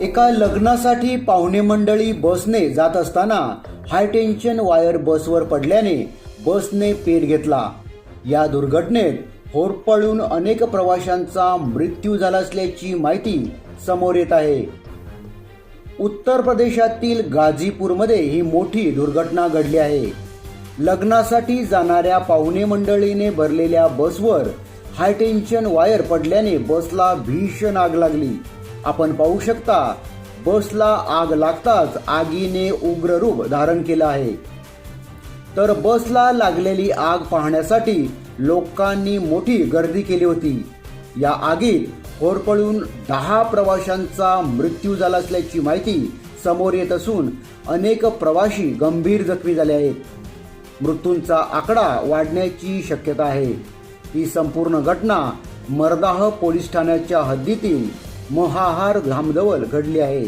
एका लग्नासाठी पाहुणे मंडळी बसने जात असताना हाय टेन्शन वायर बसवर पडल्याने बसने पेट घेतला. या दुर्घटनेत होरपळून अनेक प्रवाशांचा मृत्यू झाला असल्याची माहिती समोर येत आहे. उत्तर प्रदेशातील गाझीपूरमध्ये ही मोठी दुर्घटना घडली आहे. लग्नासाठी जाणाऱ्या पाहुणे मंडळीने भरलेल्या बसवर हायटेन्शन वायर पडल्याने बसला भीषण आग लागली. आपण पाहू शकता बसला आग लागताच आगीने उग्र रूप धारण केलं आहे. तर बसला लागलेली आग पाहण्यासाठी लोकांनी मोठी गर्दी केली होती. या आगीत होरपळून दहा प्रवाशांचा मृत्यू झाला असल्याची माहिती समोर येत असून अनेक प्रवाशी गंभीर जखमी झाले आहेत. मृत्यूंचा आकडा वाढण्याची शक्यता आहे. ही संपूर्ण घटना मरदाह पोलीस ठाण्याच्या हद्दीतील महाहार घामजवळ घडली आहे.